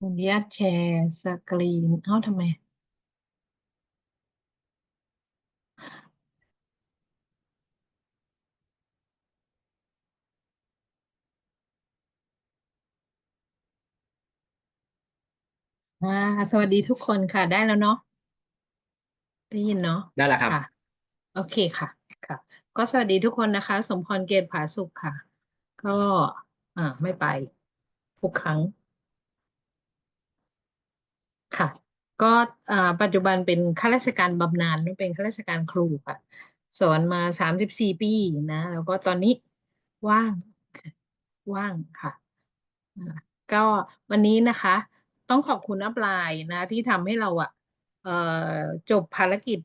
ขออนุญาตแชร์สกรีน เอ้าทำไม อ่า สวัสดีทุกคนค่ะ ได้แล้วเนาะ ได้ยินเนาะได้แล้วครับ ค่ะ โอเคค่ะ ค่ะ ก็สวัสดีทุกคนนะคะ สมพรเกตผาสุขค่ะ ก็ อ่า ไม่ไปทุกครั้ง ค่ะ ก็ปัจจุบันเป็นข้าราชการบำนาญเป็นข้าราชการครูค่ะ สอนมาสามสิบสี่ปีนะ แล้วก็ตอนนี้ว่างว่างค่ะ ก็วันนี้นะคะ ต้องขอบคุณอัพไลน์นะ ที่ทำให้เราอะจบภารกิจ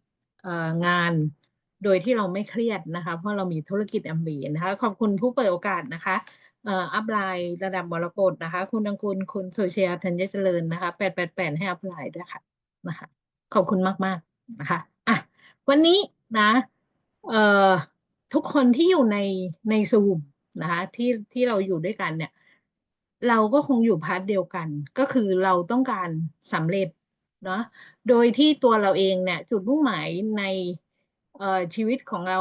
งานโดยที่เราไม่เครียดนะคะ เพราะเรามีธุรกิจ MBA นะคะ ขอบคุณผู้เปิดโอกาสนะคะ อัพไลน์ระดับมรกตนะคะ คุณอังกุลคุณโซเชียธัญเจริญนะคะแปดแปดแปดให้อัพไลน์ด้วยค่ะนะคะ ขอบคุณมากมากนะคะอะวันนี้นะเอ่อทุกคนที่อยู่ในในซูมนะคะที่ที่เราอยู่ด้วยกันเนี่ย เราก็คงอยู่พาร์ทเดียวกัน ก็คือเราต้องการสำเร็จเนาะโดยที่ตัวเราเองเนี่ยจุดมุ่งหมายในชีวิตของเรา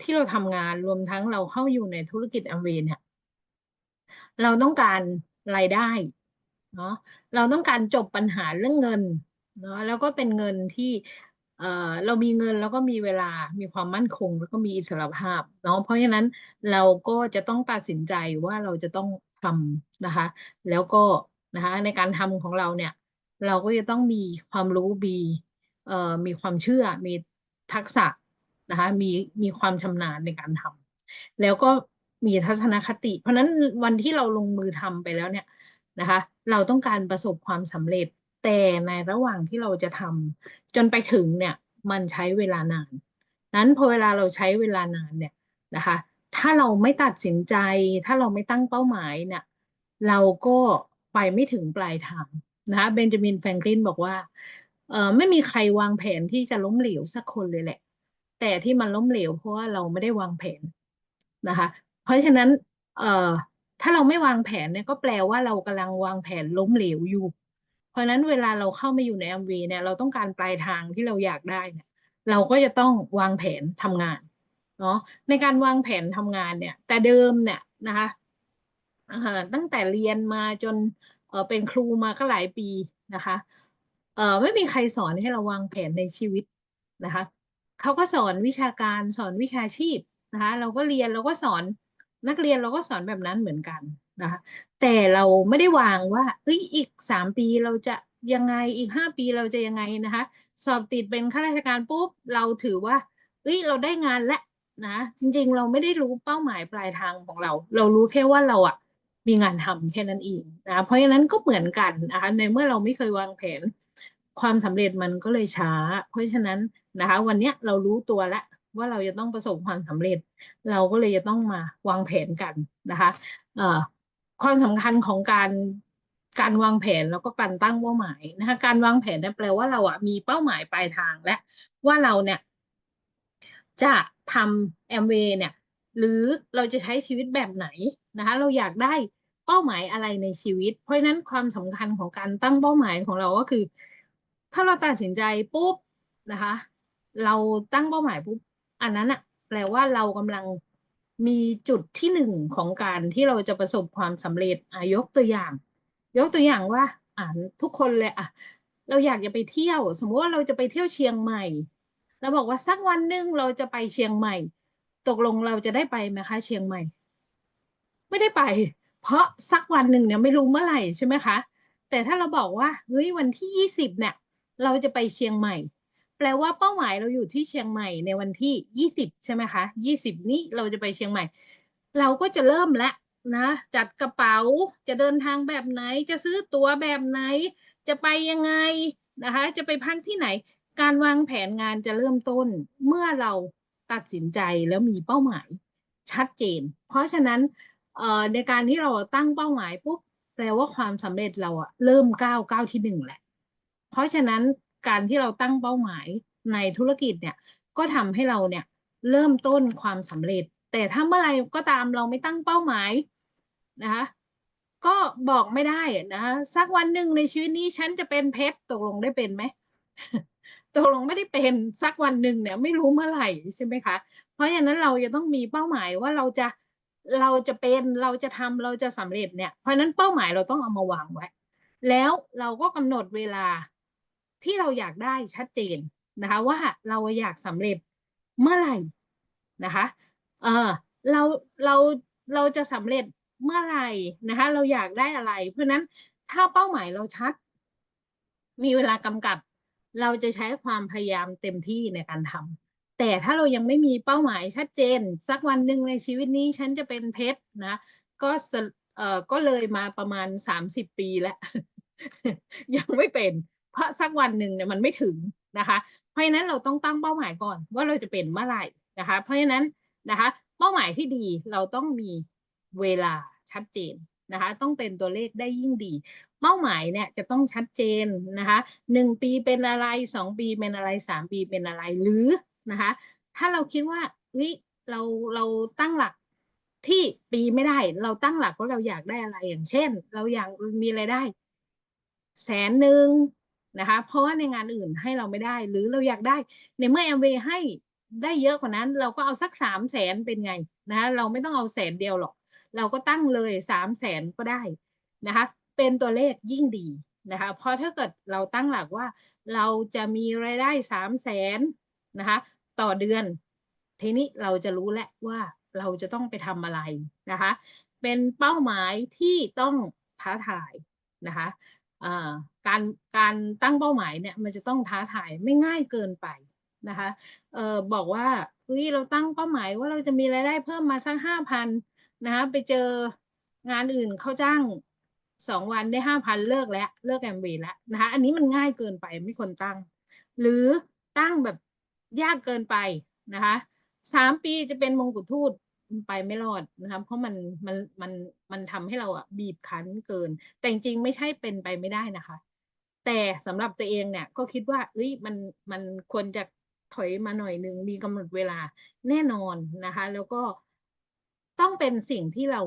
ที่เราทำงานรวมทั้งเราเข้าอยู่ในธุรกิจแอมเวย์เนี่ยเราต้องการรายได้เนาะเราต้องการจบปัญหาเรื่องเงินเนาะแล้วก็เป็นเงินที่เอ่อเรามีเงินแล้วก็มีเวลา มีความมั่นคง แล้วก็มีอิสรภาพเนาะเพราะฉะนั้นเราก็จะต้องตัดสินใจว่าเราจะต้องทำนะคะ แล้วก็นะคะในการทำของเราเนี่ย เราก็จะต้องมีความรู้มีเอ่อมีความเชื่อมีทักษะ นะคะมีมีความชำนาญในการทำแล้วก็มีทัศนคติ เพราะนั้นวันที่เราลงมือทำไปแล้วเนี่ยนะคะ เราต้องการประสบความสำเร็จแต่ในระหว่างที่เราจะทำจนไปถึงเนี่ยมันใช้เวลานาน นั้นพอเวลาเราใช้เวลานานเนี่ยนะคะ ถ้าเราไม่ตัดสินใจ ถ้าเราไม่ตั้งเป้าหมายเนี่ยเราก็ไปไม่ถึงปลายทางนะคะเบนจามินแฟรงคลินบอกว่าเออไม่มีใครวางแผนที่จะล้มเหลวสักคนเลยแหละ แต่ที่มันล้มเหลวเพราะว่าเราไม่ได้วางแผนนะคะ เพราะฉะนั้นเอ่อถ้าเราไม่วางแผนเนี่ยก็แปลว่าเรากำลังวางแผนล้มเหลวอยู่ เพราะฉะนั้นเวลาเราเข้ามาอยู่ใน MV เนี่ยเราต้องการปลายทางที่เราอยากได้เนี่ยเราก็จะต้องวางแผนทำงานเนาะในการวางแผนทำงานเนี่ย แต่เดิมเนี่ยนะคะตั้งแต่เรียนมาจนเออเป็นครูมาก็หลายปีนะคะเออไม่มีใครสอนให้เราวางแผนในชีวิตนะคะ เขาก็สอนวิชาการสอนวิชาชีพนะคะเราก็เรียนเราก็สอนนักเรียนเราก็สอนแบบนั้นเหมือนกันนะคะแต่เราไม่ได้วางว่าเอ้ยอีกสามปีเราจะยังไงอีกห้าปีเราจะยังไงนะคะ สอบติดเป็นข้าราชการปุ๊บเราถือว่าเอ้ยเราได้งานแล้วนะจริงๆ เราไม่ได้รู้เป้าหมายปลายทางของเรา เรารู้แค่ว่าเราอะมีงานทำแค่นั้นเองนะเพราะฉะนั้นก็เหมือนกันนะคะในเมื่อเราไม่เคยวางแผน ความสำเร็จมันก็เลยช้า เพราะฉะนั้น นะคะ วันนี้เรารู้ตัวแล้วว่าเราจะต้องประสบความสำเร็จ เราก็เลยจะต้องมาวางแผนกันนะคะความสำคัญของการการวางแผนแล้วก็การตั้งเป้าหมายนะคะ การวางแผนนี่ยแปลว่าเราอะมีเป้าหมายปลายทางและว่าเราเนี่ยจะทำแอมเวย์เนี่ย หรือเราจะใช้ชีวิตแบบไหนนะคะ เราอยากได้เป้าหมายอะไรในชีวิต เพราะฉะนั้นความสำคัญของการตั้งเป้าหมายของเราก็คือ ถ้าเราตัดสินใจปุ๊บนะคะ เราตั้งเป้าหมายปุ๊บอันนั้นอะแปลว่าเรากำลังมีจุดที่หนึ่งของการที่เราจะประสบความสำเร็จอยกตัวอย่าง ยกตัวอย่างว่าอ่าทุกคนเลยอะเราอยากจะไปเที่ยว สมมติว่าเราจะไปเที่ยวเชียงใหม่เราบอกว่าสักวันหนึ่งเราจะไปเชียงใหม่ ตกลงเราจะได้ไปไหมคะเชียงใหม่ ไม่ได้ไป เพราะสักวันหนึ่งเนี่ยไม่รู้เมื่อไหร่ใช่ไหมคะ แต่ถ้าเราบอกว่าเฮ้ยวันที่ยี่สิบเนี่ย เราจะไปเชียงใหม่ แปลว่าเป้าหมายเราอยู่ที่เชียงใหม่ในวันที่ยี่สิบใช่ไหมคะยี่สิบนี้เราจะไปเชียงใหม่ เราก็จะเริ่มแล้วนะจัดกระเป๋าจะเดินทางแบบไหน จะซื้อตั๋วแบบไหน จะไปยังไงนะคะ จะไปพักที่ไหน การวางแผนงานจะเริ่มต้น เมื่อเราตัดสินใจแล้วมีเป้าหมายชัดเจน เพราะฉะนั้นเอ่อในการที่เราตั้งเป้าหมายปุ๊บแปลว่าความสำเร็จเราอะเริ่มก้าวก้าวที่หนึ่งแหละ เพราะฉะนั้น การที่เราตั้งเป้าหมายในธุรกิจเนี่ย ก็ทำให้เราเนี่ยเริ่มต้นความสำเร็จ แต่ถ้าเมื่อไรก็ตามเราไม่ตั้งเป้าหมายนะคะก็บอกไม่ได้อะนะสักวันหนึ่งในชีวิตนี้ฉันจะเป็นเพชรตกลงได้เป็นไหมตกลงไม่ได้เป็นสักวันหนึ่งเนี่ยไม่รู้เมื่อไหร่ใช่ไหมคะ เพราะฉะนั้นเราจะต้องมีเป้าหมายว่าเราจะเราจะเป็นเราจะทำเราจะสำเร็จเนี่ยเพราะฉะนั้นเป้าหมายเราต้องเอามาวางไว้ แล้วเราก็กำหนดเวลา ที่เราอยากได้ชัดเจนนะคะว่าเราอยากสำเร็จเมื่อไหร่นะคะเออเราเราเราจะสำเร็จเมื่อไหร่นะคะเราอยากได้อะไร เพราะนั้นถ้าเป้าหมายเราชัด มีเวลากำกับ เราจะใช้ความพยายามเต็มที่ในการทำแต่ถ้าเรายังไม่มีเป้าหมายชัดเจน สักวันหนึ่งในชีวิตนี้ฉันจะเป็นเพชรนะก็เออก็เลยมาประมาณสามสิบปีแล้ว ยังไม่เป็น เพราะสักวันหนึ่งเนี่ยมันไม่ถึงนะคะ เพราะฉะนั้นเราต้องตั้งเป้าหมายก่อนว่าเราจะเป็นเมื่อไหร่นะคะ เพราะฉะนั้นนะคะเป้าหมายที่ดีเราต้องมีเวลาชัดเจนนะคะต้องเป็นตัวเลขได้ยิ่งดี เป้าหมายเนี่ยจะต้องชัดเจนนะคะหนึ่งปีเป็นอะไรสองปีเป็นอะไรสามปีเป็นอะไรหรือนะคะถ้าเราคิดว่าเฮ้ยเราเราตั้งหลักที่ปีไม่ได้ เราตั้งหลักว่าเราอยากได้อะไรอย่างเช่น เราอยากมีรายได้ แสนหนึ่ง นะคะ เพราะว่าในงานอื่นให้เราไม่ได้ หรือเราอยากได้ ในเมื่อแอมเวย์ให้ได้เยอะกว่านั้น เราก็เอาสักสามแสนเป็นไงนะคะเราไม่ต้องเอาแสนเดียวหรอก เราก็ตั้งเลยสามแสนก็ได้นะคะ เป็นตัวเลขยิ่งดีนะคะ เพราะถ้าเกิดเราตั้งหลักว่าเราจะมีรายได้สามแสนนะคะ ต่อเดือน ทีนี้เราจะรู้แล้วว่าเราจะต้องไปทำอะไรนะคะ เป็นเป้าหมายที่ต้องท้าทายนะคะ การการตั้งเป้าหมายเนี่ยมันจะต้องท้าทายไม่ง่ายเกินไปนะคะเออบอกว่าเฮ้ยเราตั้งเป้าหมายว่าเราจะมีรายได้เพิ่มมาสักห้าพันนะคะไปเจองานอื่นเขาจ้างสองวันได้ห้าพันเลิกแล้วเลิกแอมวีแล้วนะคะอันนี้มันง่ายเกินไปไม่ควรตั้ง หรือตั้งแบบยากเกินไปนะคะสามปีจะเป็นมงกุฎทูต ไปไม่รอดนะคะเพราะมันมันมันมันทำให้เราอะบีบคั้นเกิน แต่จริงไม่ใช่เป็นไปไม่ได้นะคะ แต่สำหรับตัวเองเนี่ยก็คิดว่าเอ้ยมันมันควรจะถอยมาหน่อยหนึ่งมีกำหนดเวลาแน่นอนนะคะ แล้วก็ต้องเป็นสิ่งที่เรา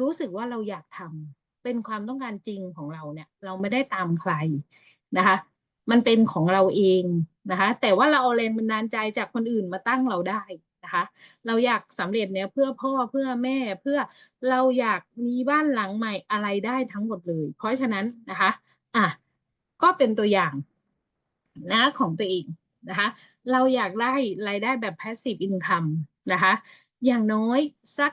รู้สึกว่าเราอยากทำเป็นความต้องการจริงของเราเนี่ย เราไม่ได้ตามใครนะคะ มันเป็นของเราเองนะคะ แต่ว่าเราเอาแรงบันดาลใจจากคนอื่นมาตั้งเราได้ นะคะ เราอยากสำเร็จเนี่ยเพื่อพ่อเพื่อแม่เพื่อเราอยากมีบ้านหลังใหม่อะไรได้ทั้งหมดเลย เพราะฉะนั้นนะคะอะก็เป็นตัวอย่างนะของตัวเองนะคะ เราอยากได้รายได้แบบ passive income นะคะ อย่างน้อยสัก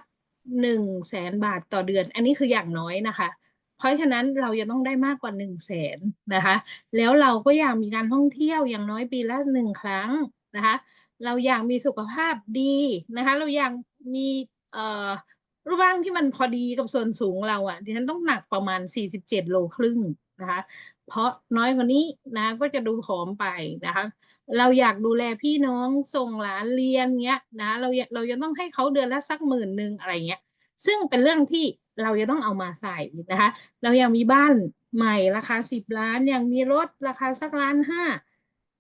หนึ่งแสนบาทต่อเดือน อันนี้คืออย่างน้อยนะคะ เพราะฉะนั้นเราจะต้องได้มากกว่าหนึ่งแสนนะคะ แล้วเราก็อยากมีการท่องเที่ยวอย่างน้อยปีละหนึ่งครั้ง นะคะเราอยากมีสุขภาพดีนะคะเราอยากมีรูปร่างที่มันพอดีกับส่วนสูงเราอะ่ะดิฉันต้องหนักประมาณสี่สิบเจ็ดโลครึ่งนะคะ เพราะน้อยกว่านี้นะก็จะดูผอมไปนะคะ เราอยากดูแลพี่น้องส่งหลานเรียนเงี้ยนะเราเราจะต้องให้เขาเดือนละสักหมื่นหนึ่งอะไรเงี้ย ซึ่งเป็นเรื่องที่เราจะต้องเอามาใส่นะคะ เรายังมีบ้านใหม่ราคาสิบล้าน ยังมีรถราคาสักล้านห้า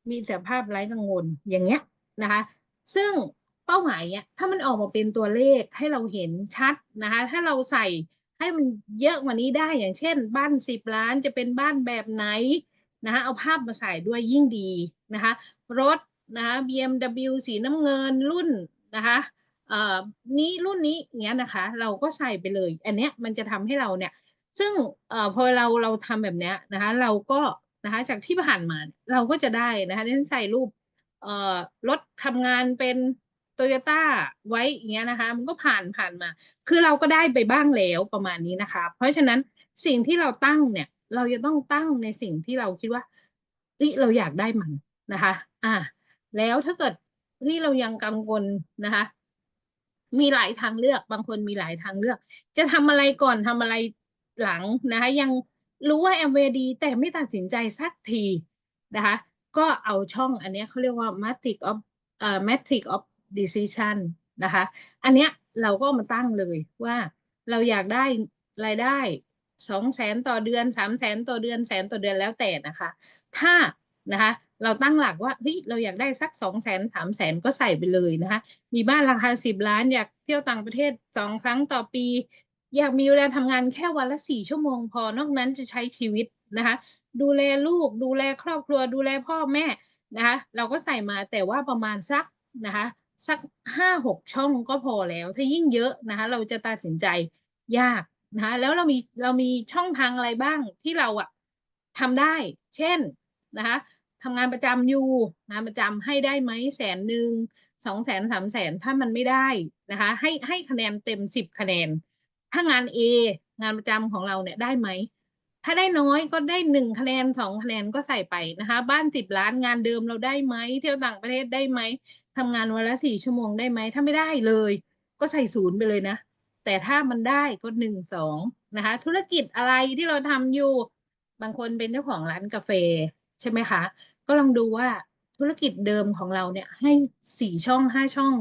มีสภาพไร้กังวลอย่างเงี้ยนะคะ ซึ่งเป้าหมายเนี้ยถ้ามันออกมาเป็นตัวเลขให้เราเห็นชัดนะคะ ถ้าเราใส่ให้มันเยอะกว่านี้ได้อย่างเช่น บ้านสิบล้านจะเป็นบ้านแบบไหนนะคะเอาภาพมาใส่ด้วยยิ่งดีนะคะรถนะคะ BMW สีน้ำเงินรุ่นนะคะเอ่อนี้รุ่นนี้เงี้ยนะคะ เราก็ใส่ไปเลย อันเนี้ยมันจะทำให้เราเนี่ย ซึ่งเอ่อพอเราเราทำแบบเนี้ยนะคะ เราก็ นะคะจากที่ผ่านมาเราก็จะได้นะคะที่ฉันใส่รูปเอ่อรถทำงานเป็นโตโยต้าไว้อย่างเงี้ยนะคะ มันก็ผ่านผ่านมา คือเราก็ได้ไปบ้างแล้วประมาณนี้นะคะ เพราะฉะนั้นสิ่งที่เราตั้งเนี่ย เราจะต้องตั้งในสิ่งที่เราคิดว่าเฮ้ยเราอยากได้มันนะคะ อ่า แล้วถ้าเกิดเฮ้ยเรายังกังวลนะคะ มีหลายทางเลือก บางคนมีหลายทางเลือก จะทำอะไรก่อนทำอะไรหลังนะคะ ยัง รู้ว่าแอมเวดีแต่ไม่ตัดสินใจสักทีนะคะก็เอาช่องอันนี้เขาเรียกว่า matrix of เอ่อ matrix of decision นะคะอันเนี้ยเราก็มาตั้งเลยว่าเราอยากได้รายได้สองแสนต่อเดือนสามแสนต่อเดือนแสนต่อเดือนแล้วแต่นะคะ ถ้านะคะเราตั้งหลักว่าเฮ้ยเราอยากได้สักสองแสนสามแสนก็ใส่ไปเลยนะคะ มีบ้านราคาสิบล้านอยากเที่ยวต่างประเทศสองครั้งต่อปี อยากมีเวลาทำงานแค่วันละสี่ชั่วโมงพอนอกนั้นจะใช้ชีวิตนะคะ ดูแลลูก ดูแลครอบครัว ดูแลพ่อแม่นะคะ เราก็ใส่มาแต่ว่าประมาณสักนะคะสักห้าหกช่องก็พอแล้ว ถ้ายิ่งเยอะนะคะ เราจะตัดสินใจยากนะคะแล้วเรามีเรามีช่องทางอะไรบ้างที่เราอะทำได้ เช่นนะคะทำงานประจำอยู่งานประจำให้ได้ไหมแสนหนึ่งสองแสนสามแสนถ้ามันไม่ได้นะคะ ให้ให้คะแนนเต็มสิบคะแนน ถ้างาน A งานประจำของเราเนี่ยได้ไหม ถ้าได้น้อยก็ได้หนึ่งคะแนนสองคะแนนก็ใส่ไปนะคะ บ้านสิบล้านงานเดิมเราได้ไหม เที่ยวต่างประเทศได้ไหมทำงานวันละสี่ชั่วโมงได้ไหม ถ้าไม่ได้เลย ก็ใส่ศูนย์ไปเลยนะ แต่ถ้ามันได้ก็หนึ่งสองนะคะ ธุรกิจอะไรที่เราทำอยู่ บางคนเป็นเจ้าของร้านกาแฟใช่ไหมคะ ก็ลองดูว่าธุรกิจเดิมของเราเนี่ยให้สี่ช่องห้าช่อง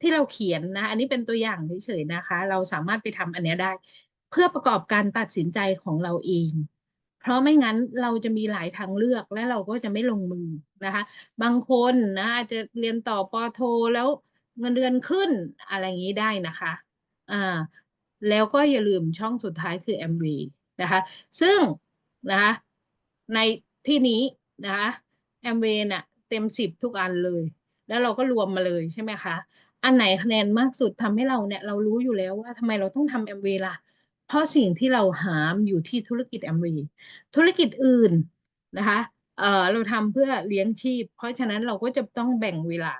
ที่เราเขียนนะ อันนี้เป็นตัวอย่างเฉยๆนะคะ เราสามารถไปทำอันนี้ได้ เพื่อประกอบการตัดสินใจของเราเอง เพราะไม่งั้นเราจะมีหลายทางเลือกและเราก็จะไม่ลงมือนะคะ บางคนนะอาจจะเรียนต่อปอโทแล้วเงินเดือนขึ้นอะไรอย่างนี้ได้นะคะอ่าแล้วก็อย่าลืมช่องสุดท้ายคือ MV นะคะ ซึ่งนะคะในที่นี้นะคะแอมเวน่ะเต็มสิบทุกอันเลย แล้วเราก็รวมมาเลยใช่ไหมคะ อันไหนคะแนนมากสุดทำให้เราเนี่ยเรารู้อยู่แล้วว่าทำไมเราต้องทำแอมเวล่ะ เพราะสิ่งที่เราหามอยู่ที่ธุรกิจแอมเวธุรกิจอื่นนะคะเอ่อเราทำเพื่อเลี้ยงชีพ เพราะฉะนั้นเราก็จะต้องแบ่งเวลา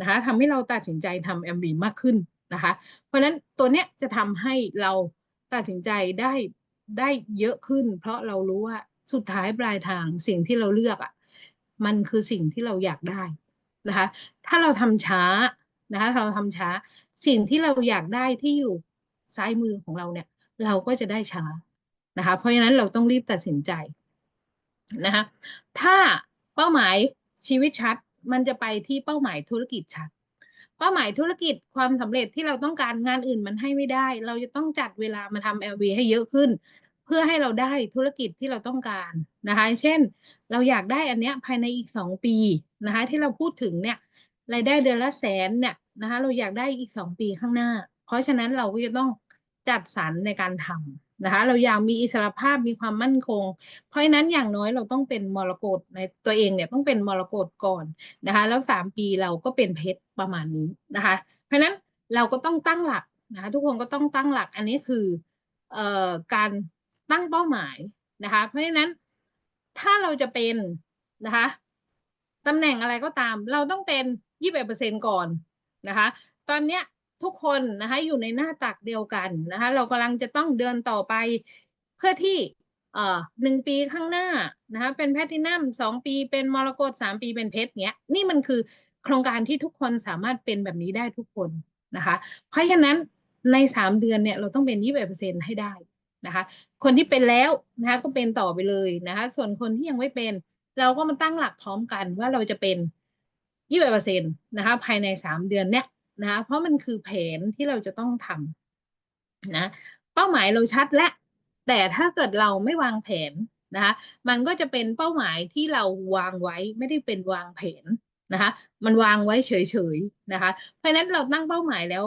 นะคะทำให้เราตัดสินใจทำแอมวีมากขึ้นนะคะ เพราะฉะนั้นตัวเนี้ยจะทำให้เราตัดสินใจได้ได้เยอะขึ้น เพราะเรารู้ว่าสุดท้ายปลายทางสิ่งที่เราเลือกอะมันคือสิ่งที่เราอยากได้นะคะ ถ้าเราทำช้า นะคะเราทำช้าสิ่งที่เราอยากได้ที่อยู่ซ้ายมือของเราเนี่ย เราก็จะได้ช้านะคะ เพราะฉะนั้นเราต้องรีบตัดสินใจนะคะถ้าเป้าหมายชีวิตชัด มันจะไปที่เป้าหมายธุรกิจชัด เป้าหมายธุรกิจความสำเร็จที่เราต้องการงานอื่นมันให้ไม่ได้ เราจะต้องจัดเวลามาทำ LV ให้เยอะขึ้น เพื่อให้เราได้ธุรกิจที่เราต้องการนะคะ เช่น เราอยากได้อันเนี้ยภายในอีกสองปีนะคะ ที่เราพูดถึงเนี่ยรายได้เดือนละแสนเนี่ย นะคะเราอยากได้อีกสองปีข้างหน้า เพราะฉะนั้นเราก็จะต้องจัดสรรในการทำนะคะ เราอยากมีอิสรภาพมีความมั่นคง เพราะฉะนั้นอย่างน้อยเราต้องเป็นมรกตในตัวเองเนี่ยต้องเป็นมรกตก่อนนะคะ แล้วสามปีเราก็เป็นเพชรประมาณนี้นะคะ เพราะฉะนั้นเราก็ต้องตั้งหลักนะคะทุกคนก็ต้องตั้งหลักอันนี้คือเอ่อการตั้งเป้าหมายนะคะ เพราะฉะนั้นถ้าเราจะเป็นนะคะตำแหน่งอะไรก็ตาม เราต้องเป็นยี่สิบเปอร์เซ็นก่อน นะคะ ตอนเนี้ยทุกคนนะคะอยู่ในหน้าตักเดียวกันนะคะเรากำลังจะต้องเดินต่อไปเพื่อที่เอ่อหนึ่งปีข้างหน้านะคะเป็นแพทินัมสองปีเป็นมรกตสามปีเป็นเพชรเนี้ยนี่มันคือโครงการที่ทุกคนสามารถเป็นแบบนี้ได้ทุกคนนะคะ เพราะฉะนั้นในสามเดือนเนี่ยเราต้องเป็นยี่สิบเปอร์เซ็นให้ได้นะคะ คนที่เป็นแล้วนะคะก็เป็นต่อไปเลยนะคะ ส่วนคนที่ยังไม่เป็น เราก็มาตั้งหลักพร้อมกันว่าเราจะเป็น ยี่สิบเปอร์เซ็นต์นะคะภายในสามเดือนเนี้ยนะคะเพราะมันคือแผนที่เราจะต้องทำนะเป้าหมายเราชัดและแต่ถ้าเกิดเราไม่วางแผนนะคะมันก็จะเป็นเป้าหมายที่เราวางไว้ไม่ได้เป็นวางแผนนะคะมันวางไว้เฉยๆนะคะเพราะฉะนั้นเราตั้งเป้าหมายแล้ว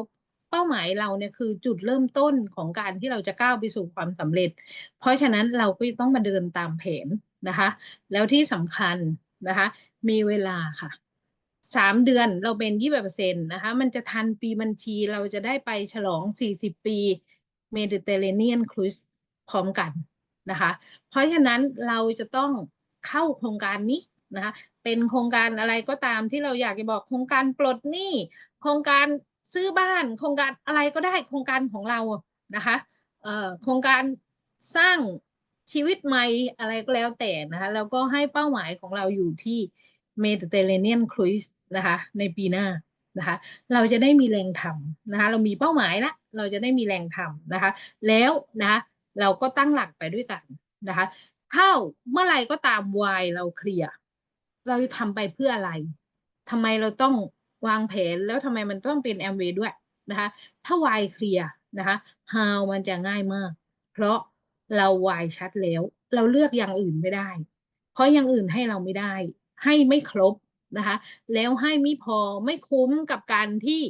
เป้าหมายเราเนี่ยคือจุดเริ่มต้นของการที่เราจะก้าวไปสู่ความสำเร็จ เพราะฉะนั้นเราก็ต้องมาเดินตามแผนนะคะ แล้วที่สำคัญนะคะ มีเวลาค่ะ สามเดือนเราเป็นยี่สิบเปอร์เซ็นต์นะคะมันจะทันปีบัญชีเราจะได้ไปฉลองสี่สิบปีเมดิเตอร์เรเนียนครูซพร้อมกันนะคะ เพราะฉะนั้นเราจะต้องเข้าโครงการนี้นะคะเป็นโครงการอะไรก็ตามที่เราอยากจะบอกโครงการปลดหนี้โครงการซื้อบ้าน โครงการอะไรก็ได้โครงการของเรานะคะเอ่อโครงการสร้างชีวิตใหม่อะไรก็แล้วแต่นะคะแล้วก็ให้เป้าหมายของเราอยู่ที่เม นะคะในปีหน้านะคะเราจะได้มีแรงทำนะคะเรามีเป้าหมายละเราจะได้มีแรงทำนะคะแล้วนะเราก็ตั้งหลักไปด้วยกันนะคะถ้าเมื่อไรก็ตามวายเราเคลียร์เราจะทำไปเพื่ออะไรทำไมเราต้องวางแผนแล้วทำไมมันต้องเป็นแอมเวย์ด้วยนะคะถ้าวายเคลียร์นะคะ how มันจะง่ายมาก เพราะเราวายชัดแล้ว เราเลือกอย่างอื่นไม่ได้ เพราะอย่างอื่นให้เราไม่ได้ ให้ไม่ครบ นะคะ แล้วให้ไม่พอไม่คุ้มกับการที่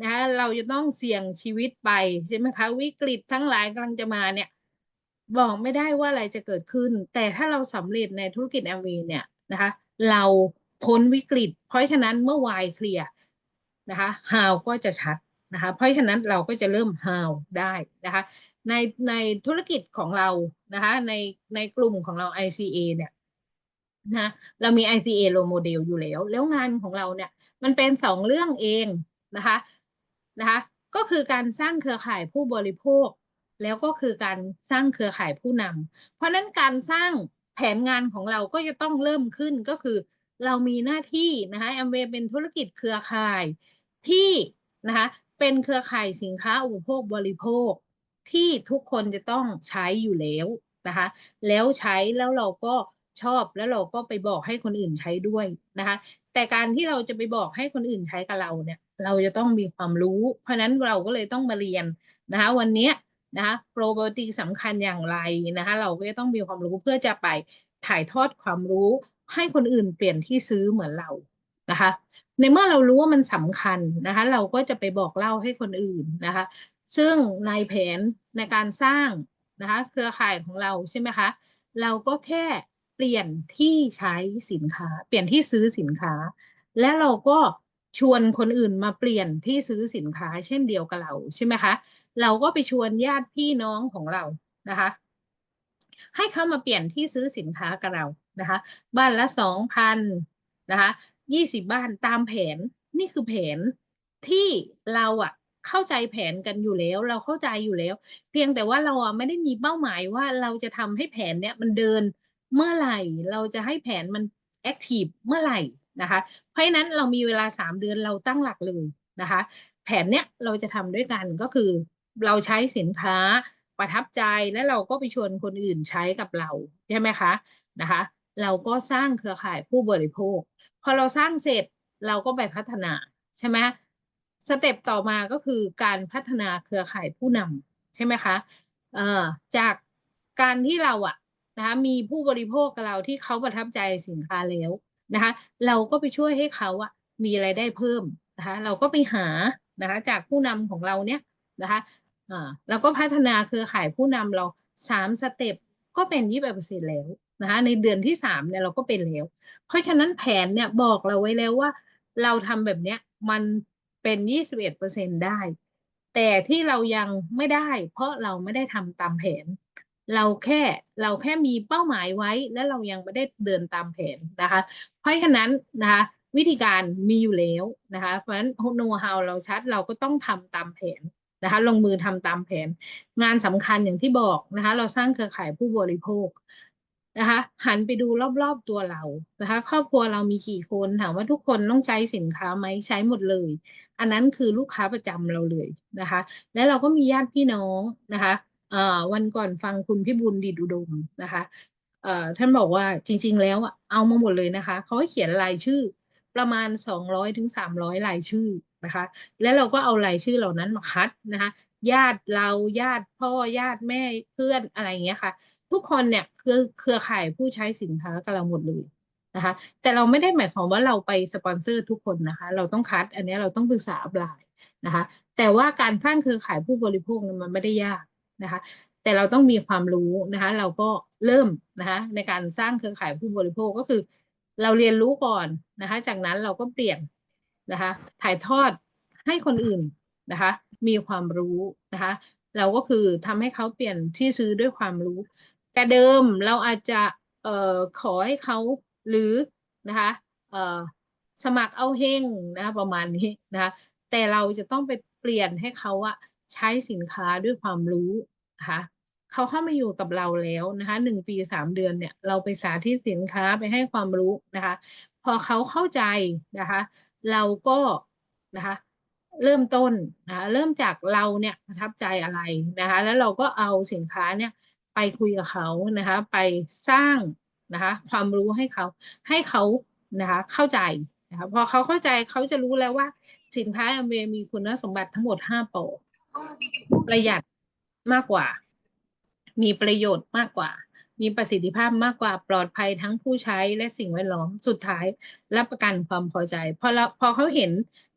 นะะเราจะต้องเสี่ยงชีวิตไปใช่ไหมคะ วิกฤตทั้งหลายกำลังจะมาเนี่ย บอกไม่ได้ว่าอะไรจะเกิดขึ้น แต่ถ้าเราสำเร็จในธุรกิจแอมวีเนี่ยนะคะ เราพ้นวิกฤต เพราะฉะนั้นเมื่อวายเคลียร์นะคะ how ก็จะชัดนะคะ เพราะฉะนั้นเราก็จะเริ่ม how ได้นะคะ ในในธุรกิจของเรานะคะในในกลุ่มของเรา ICA เนี่ย นะเรามี ICA role model อยู่แล้ว แล้วงานของเราเนี่ยมันเป็นสองเรื่องเองนะคะนะคะก็คือการสร้างเครือข่ายผู้บริโภค แล้วก็คือการสร้างเครือข่ายผู้นำเพราะนั้นการสร้างแผนงานของเราก็จะต้องเริ่มขึ้นก็คือ เรามีหน้าที่นะคะแอมเวย์เป็นธุรกิจเครือข่ายที่นะคะเป็นเครือข่ายสินค้าอุปโภคบริโภค ที่ทุกคนจะต้องใช้อยู่แล้วนะคะ แล้วใช้แล้วเราก็ ชอบแล้วเราก็ไปบอกให้คนอื่นใช้ด้วยนะคะ แต่การที่เราจะไปบอกให้คนอื่นใช้กับเราเนี่ย เราจะต้องมีความรู้ เพราะนั้นเราก็เลยต้องมาเรียนนะคะ วันนี้นะคะโปรไบโอติกสำคัญอย่างไรนะคะ เราก็จะต้องมีความรู้เพื่อจะไปถ่ายทอดความรู้ให้คนอื่นเปลี่ยนที่ซื้อเหมือนเรานะคะ ในเมื่อเรารู้ว่ามันสำคัญนะคะ เราก็จะไปบอกเล่าให้คนอื่นนะคะ ซึ่งในแผนในการสร้างนะคะ เครือข่ายของเราใช่ไหมคะ เราก็แค่ เปลี่ยนที่ใช้สินค้า เปลี่ยนที่ซื้อสินค้า และเราก็ชวนคนอื่นมาเปลี่ยนที่ซื้อสินค้า เช่นเดียวกับเราใช่ไหมคะ เราก็ไปชวนญาติพี่น้องของเรานะคะ ให้เข้ามาเปลี่ยนที่ซื้อสินค้ากับเรานะคะ บ้านละสองพันนะคะยี่สิบบ้านตามแผนนี่คือแผนที่เราอะเข้าใจแผนกันอยู่แล้ว เราเข้าใจอยู่แล้ว เพียงแต่ว่าเราอะไม่ได้มีเป้าหมายว่าเราจะทำให้แผนเนี้ยมันเดิน เมื่อไหร่เราจะให้แผนมันแอคทีฟเมื่อไหร่นะคะ เพราะฉะนั้นเรามีเวลาสามเดือนเราตั้งหลักเลยนะคะ แผนเนี้ยเราจะทำด้วยกันก็คือเราใช้สินค้าประทับใจและเราก็ไปชวนคนอื่นใช้กับเราใช่ไหมคะนะคะ เราก็สร้างเครือข่ายผู้บริโภค พอเราสร้างเสร็จเราก็ไปพัฒนาใช่ไหมสเต็ปต่อมาก็คือการพัฒนาเครือข่ายผู้นำใช่ไหมคะเอ่อจากการที่เราอะ นะคะมีผู้บริโภคกับเราที่เขาประทับใจสินค้าแล้วนะคะเราก็ไปช่วยให้เขาอะมีไรายได้เพิ่มนะคะเราก็ไปหานะคะจากผู้นำของเราเนี่ยนะคะอ่าเราก็พัฒนาเครือข่ายผู้นำเราสามสเต็ปก็เป็นยี่สิบเปอร์เซ็นต์แล้วนะคะในเดือนที่สามเนี่ยเราก็เป็นแล้ว เพราะฉะนั้นแผนเนี่ยบอกเราไว้แล้วว่าเราทำแบบเนี้ยมันเป็นยี่สิบเอ็ดเปอร์เซ็นได้ แต่ที่เรายังไม่ได้ เพราะเราไม่ได้ทำตามแผน เราแค่เราแค่มีเป้าหมายไว้ และเรายังไม่ได้เดินตามแผนนะคะ เพราะฉะนั้นนะคะวิธีการมีอยู่แล้วนะคะ เพราะฉะนั้นโน้ตฮาวเราชัดเราก็ต้องทำตามแผนนะคะลงมือทำตามแผน งานสำคัญอย่างที่บอกนะคะ เราสร้างเครือข่ายผู้บริโภคนะคะหันไปดูรอบๆตัวเรานะคะ ครอบครัวเรามีกี่คนถามว่าทุกคนต้องใช้สินค้าไหมใช้หมดเลย อันนั้นคือลูกค้าประจำเราเลยนะคะ และเราก็มีญาติพี่น้องนะคะ วันก่อนฟังคุณพี่บุญดีดุดมนะคะท่านบอกว่าจริง ๆ แล้วเอามาหมดเลยนะคะเขาให้เขียนรายชื่อประมาณสองร้อยถึงสามร้อยรายชื่อนะคะ แล้วเราก็เอารายชื่อเหล่านั้นมาคัดนะคะ ญาติเราญาติพ่อญาติแม่เพื่อนอะไรอย่างเงี้ยค่ะ ทุกคนเนี่ยคือเครือข่ายผู้ใช้สินค้ากับเราหมดเลยนะคะ แต่เราไม่ได้หมายความว่าเราไปสปอนเซอร์ทุกคนนะคะ เราต้องคัด อันนี้เราต้องปรึกษาอัพไลน์นะคะ แต่ว่าการสร้างเครือข่ายผู้บริโภคมันไม่ได้ยาก นะคะแต่เราต้องมีความรู้นะคะเราก็เริ่มนะคะในการสร้างเครือข่ายผู้บริโภคก็คือ เราเรียนรู้ก่อนนะคะจากนั้นเราก็เปลี่ยนนะคะถ่ายทอดให้คนอื่นนะคะมีความรู้นะคะเราก็คือทำให้เขาเปลี่ยนที่ซื้อด้วยความรู้แต่เดิมเราอาจจะเอ่อขอให้เขาหรือนะคะเอ่อสมัครเอาเฮงนะคะประมาณนี้นะคะแต่เราจะต้องไปเปลี่ยนให้เขาอะ ใช้สินค้าด้วยความรู้นะคะเขาเข้ามาอยู่กับเราแล้วนะคะหนึ่งปีสามเดือนเนี่ยเราไปสาธิตสินค้าไปให้ความรู้นะคะ พอเขาเข้าใจนะคะ เราก็นะคะ เริ่มต้นนะคะเริ่มจากเราเนี่ยประทับใจอะไรนะคะ แล้วเราก็เอาสินค้าเนี่ยไปคุยกับเขานะคะ ไปสร้างนะคะ ความรู้ให้เขาให้เขานะคะเข้าใจนะคะพอเขาเข้าใจเขาจะรู้แล้วว่าสินค้าแอมเมมีคุณสมบัติทั้งหมดห้าปอ ประหยัดมากกว่า มีประโยชน์มากกว่า มีประสิทธิภาพมากกว่าปลอดภัยทั้งผู้ใช้และสิ่งแวดล้อมสุดท้าย รับประกันความพอใจพอเราพอเขาเห็น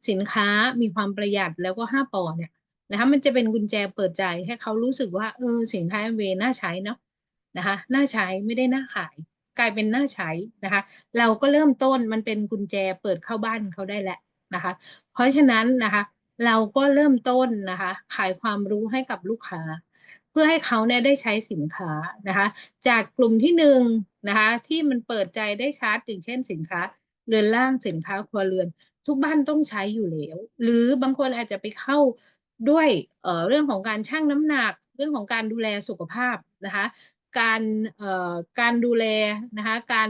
สินค้ามีความประหยัดแล้วก็ห้าปอเนี่ยนะคะมันจะเป็นกุญแจเปิดใจให้เขารู้สึกว่าเออสินค้าเวน่าใช้เนาะนะคะน่าใช้ไม่ได้น่าขาย กลายเป็นน่าใช้นะคะ เราก็เริ่มต้นมันเป็นกุญแจเปิดเข้าบ้านเขาได้แหละนะคะ เพราะฉะนั้นนะคะ เราก็เริ่มต้นนะคะ ขายความรู้ให้กับลูกค้า เพื่อให้เขาเนี่ยได้ใช้สินค้านะคะ จากกลุ่มที่หนึ่งนะคะที่มันเปิดใจได้ชัดอย่างเช่นสินค้าเรือนร่างสินค้าครัวเรือน ทุกบ้านต้องใช้อยู่แล้ว หรือบางคนอาจจะไปเข้าด้วยเเรื่องของการชั่งน้ำหนัก เรื่องของการดูแลสุขภาพนะคะ การเอ่อการดูแลนะคะการ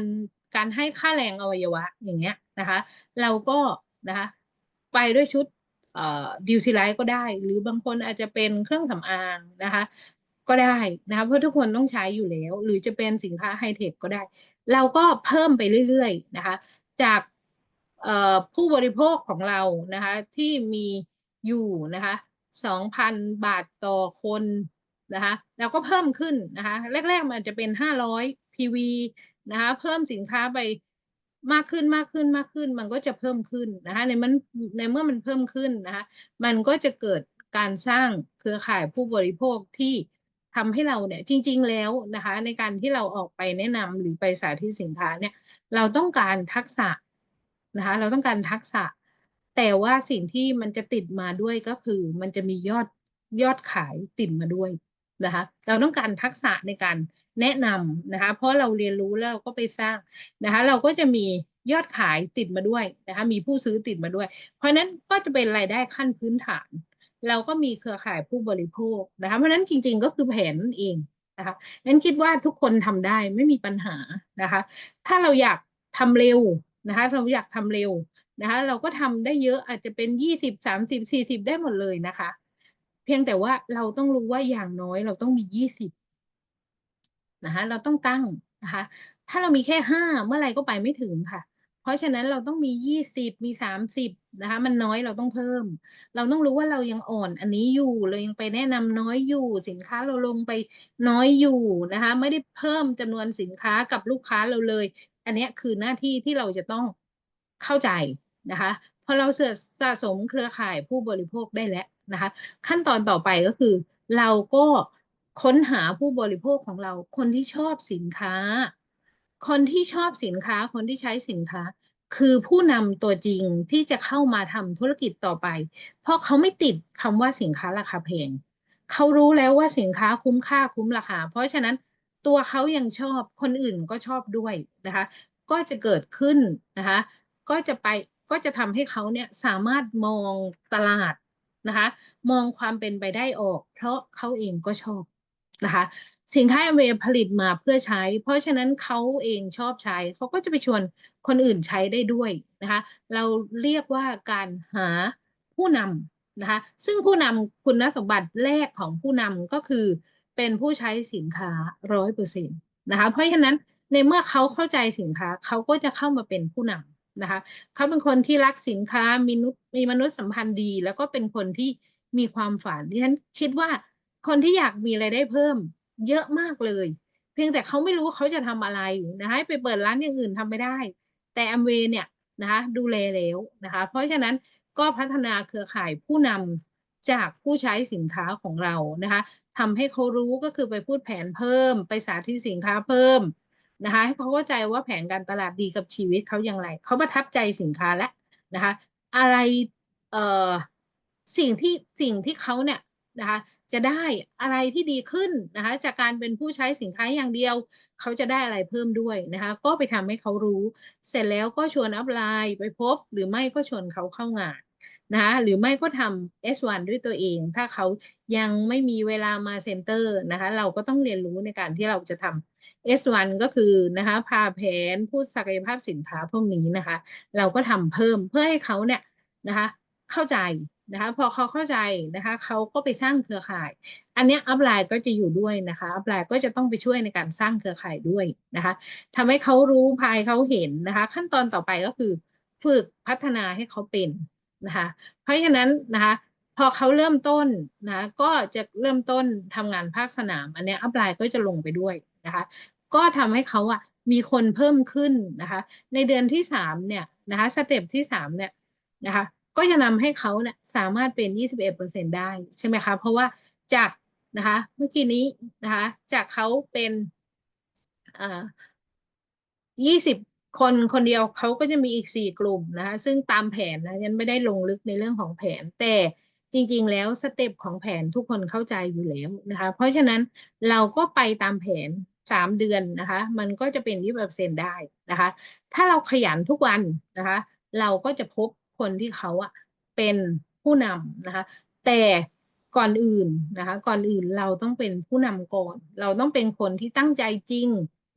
การให้ค่าแรงอวัยวะอย่างเงี้ยนะคะ เราก็นะคะไปด้วยชุด ดิวซิไลท์ก็ได้ หรือบางคนอาจจะเป็นเครื่องสำอางนะคะ ก็ได้นะคะเพราะทุกคนต้องใช้อยู่แล้ว หรือจะเป็นสินค้าไฮเทคก็ได้ เราก็เพิ่มไปเรื่อยๆนะคะ จากผู้บริโภคของเรานะคะที่มีอยู่นะคะสองพันบาทต่อคนนะคะแล้วก็เพิ่มขึ้นนะคะ แรกๆมันจะเป็นห้าร้อย PV นะคะ เพิ่มสินค้าไป มากขึ้นมากขึ้นมากขึ้น มันก็จะเพิ่มขึ้นนะคะในมันในเมื่อมันเพิ่มขึ้นนะคะมันก็จะเกิดการสร้างเครือข่ายผู้บริโภคที่ทำให้เราเนี่ยจริง ๆ แล้วนะคะ ในการที่เราออกไปแนะนำหรือไปสาธิตสินค้าเนี่ย เราต้องการทักษะนะคะ เราต้องการทักษะ แต่ว่าสิ่งที่มันจะติดมาด้วยก็คือ มันจะมียอดยอดขายติดมาด้วยนะคะ เราต้องการทักษะในการ แนะนำนะคะ เพราะเราเรียนรู้แล้วเราก็ไปสร้างนะคะ เราก็จะมียอดขายติดมาด้วยนะคะ มีผู้ซื้อติดมาด้วย เพราะนั้นก็จะเป็นรายได้ขั้นพื้นฐาน เราก็มีเครือข่ายผู้บริโภคนะคะ เพราะนั้นจริงๆก็คือแผนนั่นเองนะคะนั้นคิดว่าทุกคนทำได้ไม่มีปัญหานะคะ ถ้าเราอยากทำเร็วนะคะเราอยากทำเร็วนะคะ เราก็ทำได้เยอะอาจจะเป็นยี่สิบสามสิบสี่สิบได้หมดเลยนะคะ เพียงแต่ว่าเราต้องรู้ว่าอย่างน้อยเราต้องมียี่สิบ นะคะเราต้องตั้งนะคะถ้าเรามีแค่ห้าเมื่อไรก็ไปไม่ถึงค่ะ เพราะฉะนั้นเราต้องมียี่สิบมีสามสิบนะคะมันน้อยเราต้องเพิ่ม เราต้องรู้ว่าเรายังอ่อนอันนี้อยู่เรายังไปแนะนำน้อยอยู่ สินค้าเราลงไปน้อยอยู่นะคะไม่ได้เพิ่มจำนวนสินค้ากับลูกค้าเราเลย อันนี้คือหน้าที่ที่เราจะต้องเข้าใจนะคะพอเราเสะสมเครือข่ายผู้บริโภคได้แล้วนะคะ ขั้นตอนต่อไปก็คือเราก็ ค้นหาผู้บริโภคของเรา คนที่ชอบสินค้า คนที่ชอบสินค้า คนที่ใช้สินค้า คือผู้นำตัวจริงที่จะเข้ามาทำธุรกิจต่อไป เพราะเขาไม่ติดคำว่าสินค้าราคาแพงเขารู้แล้วว่าสินค้าคุ้มค่าคุ้มราคา เพราะฉะนั้นตัวเขายังชอบคนอื่นก็ชอบด้วยนะคะ ก็จะเกิดขึ้นนะคะ ก็จะไปก็จะทำให้เขาเนี่ยสามารถมองตลาดนะคะ มองความเป็นไปได้ออก เพราะเขาเองก็ชอบ นะคะสินค้าอเวผลิตมาเพื่อใช้ เพราะฉะนั้นเขาเองชอบใช้เขาก็จะไปชวนคนอื่นใช้ได้ด้วยนะคะเราเรียกว่าการหาผู้นำนะคะซึ่งผู้นำคุณสมบัติแรกของผู้นำก็คือเป็นผู้ใช้สินค้าร้อยเปอร์เซ็นต์นะคะเพราะฉะนั้นในเมื่อเขาเข้าใจสินค้าเขาก็จะเข้ามาเป็นผู้นำนะคะเขาเป็นคนที่รักสินค้ามีนุมีมนุษยสัมพันธ์ดี แล้วก็เป็นคนที่มีความฝันดิฉันคิดว่า คนที่อยากมีไรายได้เพิ่ม เยอะมากเลย เพียงแต่เขาไม่รู้ว่าเขาจะทำอะไรนะคะไปเปิดร้านอย่างอื่นทำไม่ได้ แต่อมเวเนี่ยนะคะดูแลแล้วนะคะเพราะฉะนั้นก็พัฒนาเครือข่ายผู้นำจากผู้ใช้สินค้าของเรานะคะทำให้เขารู้ก็คือไปพูดแผนเพิ่ม ไปสาธิตสินค้าเพิ่มนะคะให้เขาเข้าใจว่าแผนการตลาดดีกับชีวิตเขาอย่างไร เขาประทับใจสินค้าแล้วนะคะ อะไรเอ่อสิ่งที่สิ่งที่เขาเนี่ย นะคะจะได้อะไรที่ดีขึ้นนะคะจากการเป็นผู้ใช้สินค้าอย่างเดียว เขาจะได้อะไรเพิ่มด้วยนะคะก็ไปทำให้เขารู้ เสร็จแล้วก็ชวนอัพไลน์ไปพบ หรือไม่ก็ชวนเขาเข้างานนะคะหรือไม่ก็ทำ S1 ด้วยตัวเอง ถ้าเขายังไม่มีเวลามาเซ็นเตอร์นะคะเราก็ต้องเรียนรู้ในการที่เราจะทำ S1 ก็คือนะคะพาแผนพูดศักยภาพสินค้าพวกนี้นะคะ เราก็ทำเพิ่มเพื่อให้เขาเนี่ยนะคะเข้าใจ นะคะพอเขาเข้าใจนะคะเขาก็ไปสร้างเครือข่าย อันนี้อัพไลน์ก็จะอยู่ด้วยนะคะอัพไลน์ก็จะต้องไปช่วยในการสร้างเครือข่ายด้วยนะคะทำให้เขารู้ภายเขาเห็นนะคะ ขั้นตอนต่อไปก็คือฝึกพัฒนาให้เขาเป็นนะคะเพราะฉะนั้นนะคะพอเขาเริ่มต้นนะก็จะเริ่มต้นทำงานภาคสนาม อันนี้อัพไลน์ก็จะลงไปด้วยนะคะก็ทำให้เขาอะมีคนเพิ่มขึ้นนะคะในเดือนที่สามเนี่ยนะคะสเต็ปที่สามเนี่ยนะคะ ก็จะนำให้เขาเนี่ยสามารถเป็น 21%ได้ใช่ไหมคะเพราะว่าจากนะคะเมื่อกี้นี้นะคะจากเขาเป็นอ่ายี่สิบคนคนเดียวเขาก็จะมีอีกสี่กลุ่มนะคะซึ่งตามแผนนะยันไม่ได้ลงลึกในเรื่องของแผน แต่จริง ๆ แล้วสเต็ปของแผนทุกคนเข้าใจอยู่แล้วนะคะเพราะฉะนั้นเราก็ไปตามแผนสามเดือนนะคะ มันก็จะเป็นยี่สิบเปอร์เซ็นได้นะคะ ถ้าเราขยันทุกวันนะคะ เราก็จะพบ คนที่เขาอะเป็นผู้นำนะคะ แต่ก่อนอื่นนะคะ ก่อนอื่นเราต้องเป็นผู้นำก่อน เราต้องเป็นคนที่ตั้งใจจริง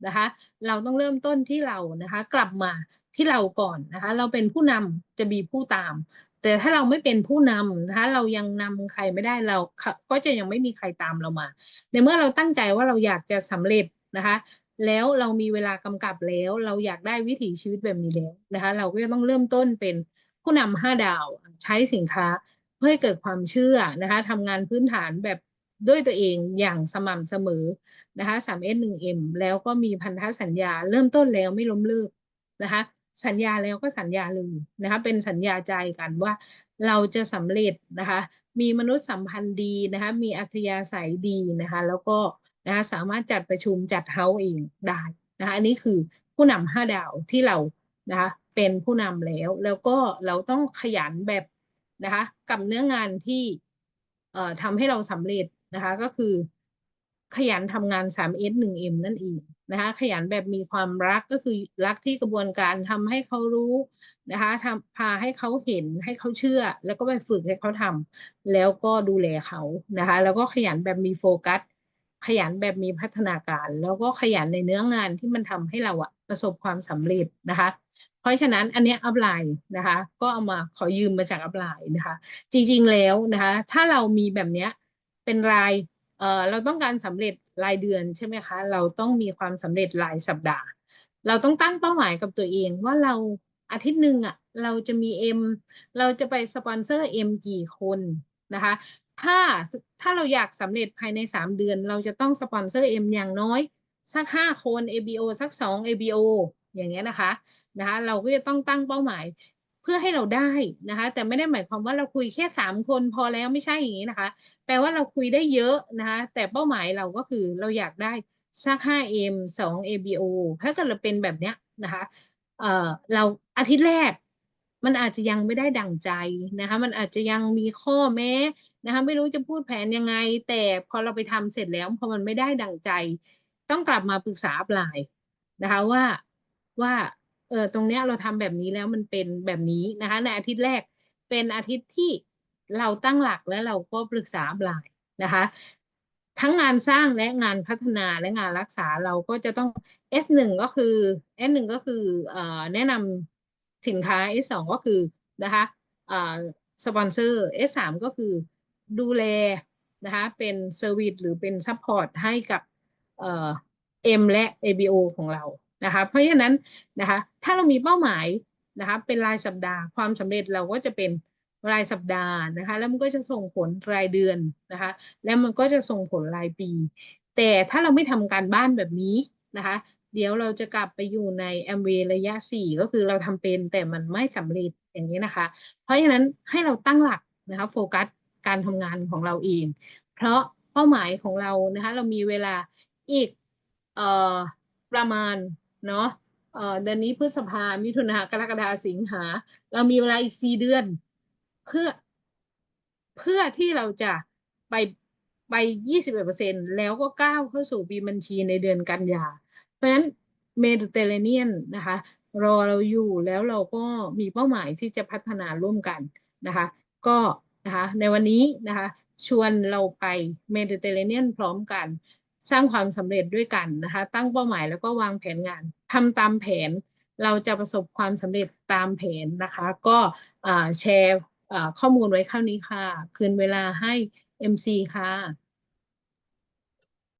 นะคะ เราต้องเริ่มต้นที่เรานะคะ กลับมาที่เราก่อนนะคะ เราเป็นผู้นำจะมีผู้ตาม แต่ถ้าเราไม่เป็นผู้นำนะคะ เรายังนำใครไม่ได้เราก็จะยังไม่มีใครตามเรามา ในเมื่อเราตั้งใจว่าเราอยากจะสำเร็จนะคะแล้วเรามีเวลากำกับแล้ว เราอยากได้วิถีชีวิตแบบนี้แล้วนะคะ เราก็จะต้องเริ่มต้นเป็น ผู้นำห้าดาวใช้สินค้าเพื่อให้เกิดความเชื่อนะคะทำงานพื้นฐานแบบด้วยตัวเองอย่างสม่ำเสมอนะคะสามเอสหนึ่งเอ็มแล้วก็มีพันธสัญญาเริ่มต้นแล้วไม่ล้มเลิกนะคะสัญญาแล้วก็สัญญาเลยนะคะเป็นสัญญาใจกันว่าเราจะสำเร็จนะคะมีมนุษยสัมพันธ์ดีนะคะมีอัธยาศัยดีนะคะแล้วก็นะคะสามารถจัดประชุมจัดเฮาเองได้นะคะอันนี้คือผู้นำห้าดาวที่เรานะคะ เป็นผู้นำแล้ว แล้วก็เราต้องขยันแบบนะคะ กับเนื้องานที่เอ่อทำให้เราสำเร็จนะคะ ก็คือ ขยันทำงาน 3S 1M นั่นเองนะคะ ขยันแบบมีความรักก็คือรักที่กระบวนการทำให้เขารู้นะคะทำพาให้เขาเห็นให้เขาเชื่อ แล้วก็ไปฝึกให้เขาทำแล้วก็ดูแลเขานะคะ แล้วก็ขยันแบบมีโฟกัสขยันแบบมีพัฒนาการ แล้วก็ขยันในเนื้องานที่มันทำให้เราอะ ประสบความสำเร็จนะคะ เพราะฉะนั้นอันนี้อัพไลน์นะคะ ก็เอามาขอยืมมาจากอัพไลน์นะคะ จริงๆแล้วนะคะ ถ้าเรามีแบบเนี้ยเป็นรายเอ่อเราต้องการสำเร็จรายเดือนใช่ไหมคะ เราต้องมีความสำเร็จรายสัปดาห์ เราต้องตั้งเป้าหมายกับตัวเองว่าเราอาทิตย์หนึ่งอะเราจะมีเอ็มเราจะไปสปอนเซอร์เอ็มกี่คนนะคะ ถ้าถ้าเราอยากสำเร็จภายในสามเดือน เราจะต้องสปอนเซอร์เอ็มอย่างน้อย สักห้าคน ABO สักสอง ABO อย่างเงี้ยนะคะนะคะ เราก็จะต้องตั้งเป้าหมายเพื่อให้เราได้นะคะ แต่ไม่ได้หมายความว่าเราคุยแค่สามคนพอแล้วไม่ใช่อย่างนี้นะคะ แปลว่าเราคุยได้เยอะนะคะแต่เป้าหมายเราก็คือเราอยากได้สักห้าเอ็มสองเอบีโอถ้าเกิดเราเป็นแบบเนี้ยนะคะเอ่อเราอาทิตย์แรกมันอาจจะยังไม่ได้ดั่งใจนะคะ มันอาจจะยังมีข้อแม้นะคะ ไม่รู้จะพูดแผนยังไง แต่พอเราไปทำเสร็จแล้วพอมันไม่ได้ดั่งใจ ต้องกลับมาปรึกษาปลายนะคะว่าว่าเออตรงเนี้ยเราทำแบบนี้แล้วมันเป็นแบบนี้นะคะในอาทิตย์แรกเป็นอาทิตย์ที่เราตั้งหลักแล้วเราก็ปรึกษาบลายนะคะ ทั้งงานสร้างและงานพัฒนาและงานรักษาเราก็จะต้อง S1 ก็คือ S1 ก็คืออแนะนำสินค้า S2 ก็คือนะคะสปอนเซอร์ S3 ก็คือดูแลนะคะเป็นเซอร์วิสหรือเป็นซัพพอร์ตให้กับ เอ่อ M และ ABO ของเรานะคะเพราะฉะนั้นนะคะถ้าเรามีเป้าหมายนะคะเป็นรายสัปดาห์ความสำเร็จเราก็จะเป็นรายสัปดาห์นะคะแล้วมันก็จะส่งผลรายเดือนนะคะแล้วมันก็จะส่งผลรายปี แต่ถ้าเราไม่ทำการบ้านแบบนี้นะคะเดี๋ยวเราจะกลับไปอยู่ในแอมเวระยะ 4 ก็คือเราทำเป็นแต่มันไม่สำเร็จอย่างนี้นะคะ เพราะฉะนั้นให้เราตั้งหลักนะคะโฟกัสการทำงานของเราเอง เพราะเป้าหมายของเรานะคะเรามีเวลา อีกออประมาณเนาะเอ่อเดือนนี้พฤษภามิถุนากรกฎาสิงหา เรามีเวลาอีกสี่เดือน เพื่อเพื่อที่เราจะไปไปยี่สิบเอ็ดเปอร์เซ็นแล้วก็ก้าวเข้าสู่ปีบัญชีในเดือนกันยา เพราะฉะนั้นเมดิเตอร์เรเนียนนะคะ รอเราอยู่แล้วเราก็มีเป้าหมายที่จะพัฒนาร่วมกันนะคะ ก็นะคะในวันนี้นะคะ ชวนเราไปเมดิเตอร์เรเนียนพร้อมกัน สร้างความสำเร็จด้วยกันนะคะ ตั้งเป้าหมายแล้วก็วางแผนงานทำตามแผน เราจะประสบความสำเร็จตามแผนนะคะ ก็แชร์ข้อมูลไว้เท่านี้ค่ะ คืนเวลาให้ MC ค่ะ